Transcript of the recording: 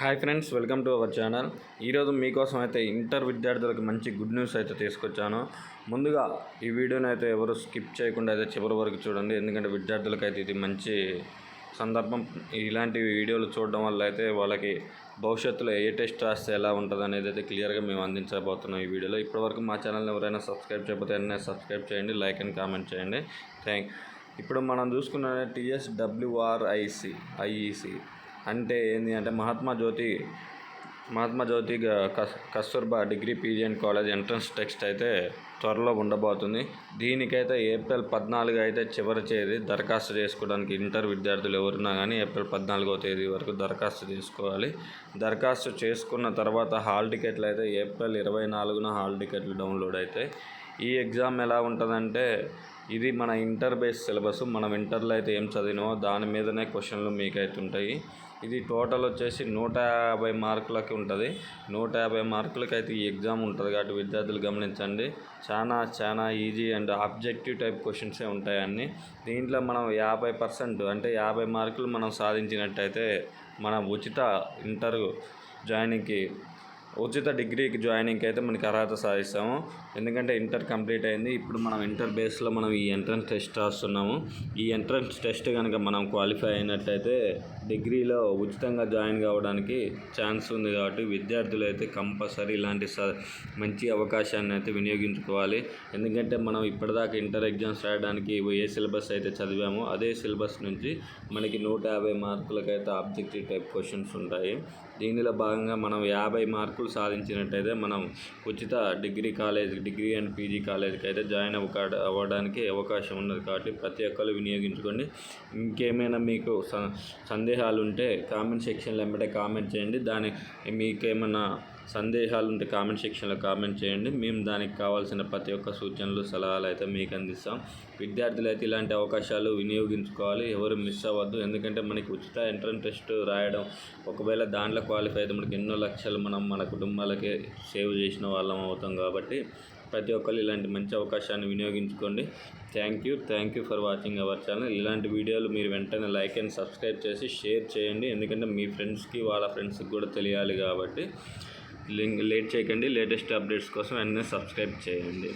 Hi friends welcome to our channel. ఈరోజు మీకోసం అయితే ఇంటర్ విద్యార్థులకు మంచి గుడ్ న్యూస్ అయితే తీసుకొచ్చాను. ముందుగా ఈ వీడియోని అయితే ఎవరు స్కిప్ చేయకుండా అయితే చివరి వరకు చూడండి. ఎందుకంటే విద్యార్థులకు అయితే ఇది మంచి సందర్భం. ఇలాంటి వీడియోలు చూడడం వల్ల అయితే వాళ్ళకి భవిష్యత్తులో ఏ టెస్ట్ రాస్తే ఎలా ఉంటుంది అనేది అయితే క్లియర్గా మేము అందించబోతున్నాం ఈ వీడియోలో. ఇప్పటివరకు మా ఛానల్ని ఎవరైనా సబ్స్క్రైబ్ చేయకపోతే అన్నీ సబ్స్క్రైబ్ చేయండి లైక్ అండ్ కామెంట్ చేయండి. థ్యాంక్. ఇప్పుడు మనం చూసుకున్న టీఎస్ డబ్ల్యూఆర్ఐసి ఐఈసి. అంటే ఏంటి అంటే మహాత్మా జ్యోతి మహాత్మా జ్యోతి కస్ Kasturba degree PG and college entrance text అయితే త్వరలో ఉండబోతుంది. దీనికైతే ఏప్రిల్ పద్నాలుగు అయితే చివరి తేదీ దరఖాస్తు చేసుకోవడానికి ఇంటర్ విద్యార్థులు ఎవరున్నా కానీ ఏప్రిల్ పద్నాలుగో తేదీ వరకు దరఖాస్తు చేసుకోవాలి దరఖాస్తు చేసుకున్న తర్వాత హాల్ టికెట్లు అయితే ఏప్రిల్ ఇరవై నాలుగున హాల్ టికెట్లు డౌన్లోడ్ అవుతాయి ఈ ఎగ్జామ్ ఎలా ఉంటుందంటే ఇది మన ఇంటర్ బేస్ సిలబస్ మనం ఇంటర్లో అయితే ఏం చదివినామో దాని మీదనే క్వశ్చన్లు మీకైతే ఉంటాయి. ఇది టోటల్ వచ్చేసి నూట యాభై మార్కులకి ఉంటుంది. నూట యాభై మార్కులకి అయితే ఈ ఎగ్జామ్ ఉంటుంది కాబట్టి విద్యార్థులు గమనించండి. చాలా చాలా ఈజీ అండ్ ఆబ్జెక్టివ్ టైప్ క్వశ్చన్సే ఉంటాయి అన్ని. దీంట్లో మనం యాభై పర్సెంట్ అంటే యాభై మార్కులు మనం సాధించినట్టయితే మన ఉచిత ఇంటర్ జాయినింగ్కి ఉచిత డిగ్రీకి జాయినింగ్కి అయితే మనకి అర్హత సాధిస్తాము. ఎందుకంటే ఇంటర్ కంప్లీట్ అయింది. ఇప్పుడు మనం ఇంటర్ బేస్లో మనం ఈ ఎంట్రన్స్ టెస్ట్ రాస్తున్నాము. ఈ ఎంట్రన్స్ టెస్ట్ కనుక మనం క్వాలిఫై అయినట్టయితే డిగ్రీలో ఉచితంగా జాయిన్ కావడానికి ఛాన్స్ ఉంది కాబట్టి విద్యార్థులు అయితే కంపల్సరీ ఇలాంటి మంచి అవకాశాన్ని అయితే వినియోగించుకోవాలి. ఎందుకంటే మనం ఇప్పటిదాకా ఇంటర్ ఎగ్జామ్స్ రాయడానికి ఏ సిలబస్ అయితే చదివామో అదే సిలబస్ నుంచి మనకి నూట యాభై మార్కులకైతే ఆబ్జెక్టివ్ టైప్ క్వశ్చన్స్ ఉంటాయి. దీనిలో భాగంగా మనం యాభై మార్కులు సాధించినట్టయితే మనం ఉచిత degree college degree and PG కాలేజ్కి అయితే జాయిన్ అవ్వక అవ్వడానికి అవకాశం ఉన్నది. కాబట్టి ప్రతి ఒక్కరు వినియోగించుకోండి. ఇంకేమైనా మీకు స- సందేహాలు ఉంటే కామెంట్ సెక్షన్లో వెంబడే కామెంట్ చేయండి. దాని మీకేమైనా సందేహాలు ఉంటే కామెంట్ సెక్షన్లో కామెంట్ చేయండి. మేము దానికి కావాల్సిన ప్రతి ఒక్క సూచనలు సలహాలు అయితే మీకు అందిస్తాం. విద్యార్థులు అయితే ఇలాంటి అవకాశాలు వినియోగించుకోవాలి. ఎవరు మిస్ అవ్వద్దు. ఎందుకంటే మనకి ఉచిత ఎంట్రన్స్ టెస్ట్ రాయడం ఒకవేళ దాంట్లో క్వాలిఫై అయితే మనకి ఎన్నో లక్షలు మనం మన కుటుంబాలకే సేవ్ చేసిన వాళ్ళం అవుతాం కాబట్టి ప్రతి ఒక్కరు ఇలాంటి మంచి అవకాశాన్ని వినియోగించుకోండి. Thank you. Thank you for watching our channel. ఇలాంటి వీడియోలు మీరు వెంటనే లైక్ అండ్ సబ్స్క్రైబ్ చేసి షేర్ చేయండి. ఎందుకంటే మీ ఫ్రెండ్స్కి వాళ్ళ ఫ్రెండ్స్కి కూడా తెలియాలి కాబట్టి లేట్ చేయకండి లేటెస్ట్ అప్డేట్స్ కోసం వెంటనే సబ్స్క్రైబ్ చేయండి.